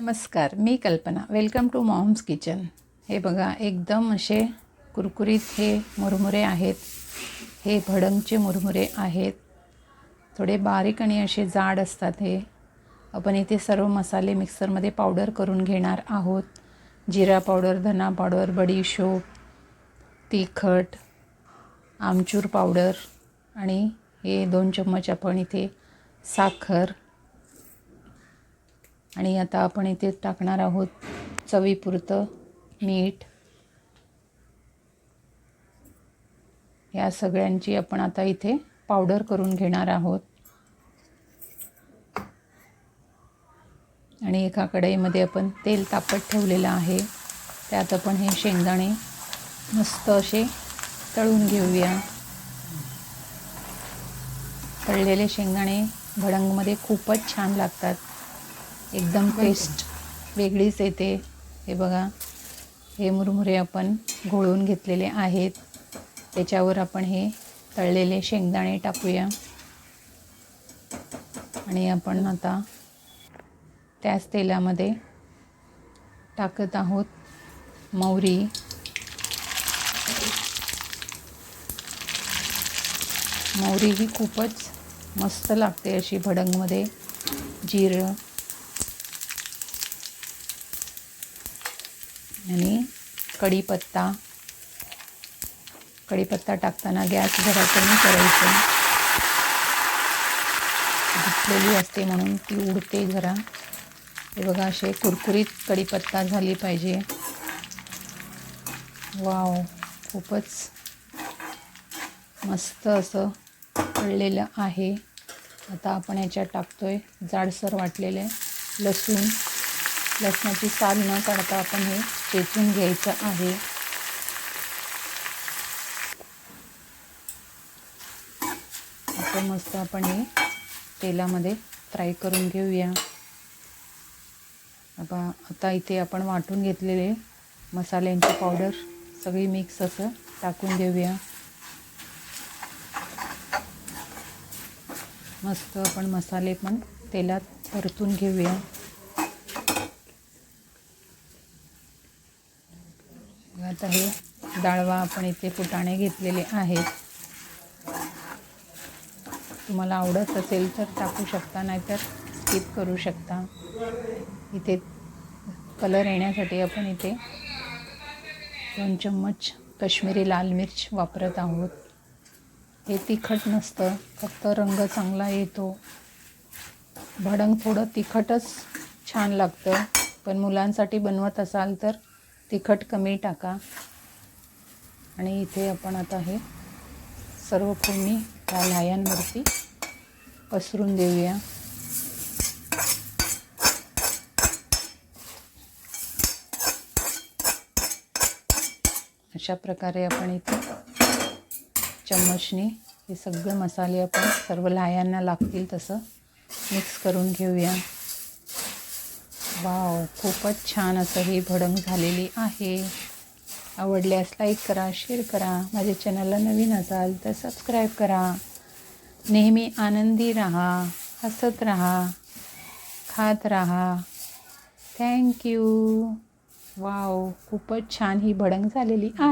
नमस्कार मी कल्पना. Welcome to moms kitchen हे बघा एकदम असे कुरकुरीत हे मुरमुरे आहेत. हे भडंगचे मुरमुरे आहेत. थोडे बारीक आणि असे जाड असतात हे. आपण इथे सर्व मसाले मिक्सरमध्ये पावडर करून घेणार आहोत. जिरा पावडर धना पावडर बडीशोप तिखट आमचूर पावडर आणि हे दोन चम्मच आपण इथे साखर आणि आता आपण इथे टाकणार आहोत चवीपुरतं मीठ. या सगळ्यांची आपण आता इथे पावडर करून घेणार आहोत. आणि एका कढईमध्ये आपण तेल तापत ठेवलेलं आहे. त्यात आपण हे शेंगदाणे मस्त असे तळून घेऊया. तळलेले शेंगदाणे भडंगमध्ये खूपच छान लागतात. एकदम टेस्ट वेगळीच येते. हे बघा हे मुरमुरे आपण घोळून घेतलेले आहेत. त्याच्यावर आपण हे तळलेले शेंगदाणे टाकूया. आणि आपण आता त्याच तेलामध्ये टाकत आहोत मोहरी मोहरी ही खूपच मस्त लागते अशी भडंगमध्ये. जिरं आणि कढीपत्ता. कढीपत्ता टाकताना गॅस जरा कमी करायचं. धुतलेली असते म्हणून ती उडते जरा. हे बघा असे कुरकुरीत कढीपत्ता झाली पाहिजे. वाव खूपच मस्त असं पडलेलं आहे. आता आपण याच्यात टाकतो आहे जाडसर वाटलेले लसूण. लसणाची साल न काढता आपण हे चेचून घ्यायचं आहे. असं मस्त आपण हे तेलामध्ये फ्राय करून घेऊया. आता आता इथे आपण वाटून घेतलेले मसाल्यांची पावडर सगळी मिक्स असं टाकून देऊया मस्त आपण मसाले पण तेलात परतून घेऊया. आता हे डाळवा आपण इथे फुटाणे घेतलेले आहेत. तुम्हाला आवडत असेल तर टाकू शकता नाहीतर स्किप करू शकता. इथे कलर येण्यासाठी आपण इथे दोन चम्मच कश्मीरी लाल मिर्च वापरत आहोत. हे तिखट नसतं फक्त रंग चांगला येतो. भडंग थोडं तिखटच छान लागतं पण मुलांसाठी बनवत असाल तर तिखट कमी टाका. आणि इथे आपण आता हे सर्व फोडणी त्या लायांवरती पसरून देऊया. अशा प्रकारे आपण इथे चम्मचने हे सगळे मसाले आपण सर्व लायांना लागतील तसं मिक्स करून घेऊया. वाव खूपच छान असं ही भडंग झालेली आहे. आवडल्यास लाईक करा शेअर करा. माझ्या चॅनलला नवीन असाल तर सबस्क्राईब करा. नेहमी आनंदी राहा हसत राहा खात राहा. थँक्यू वाव खूपच छान ही भडंग झालेली आहे.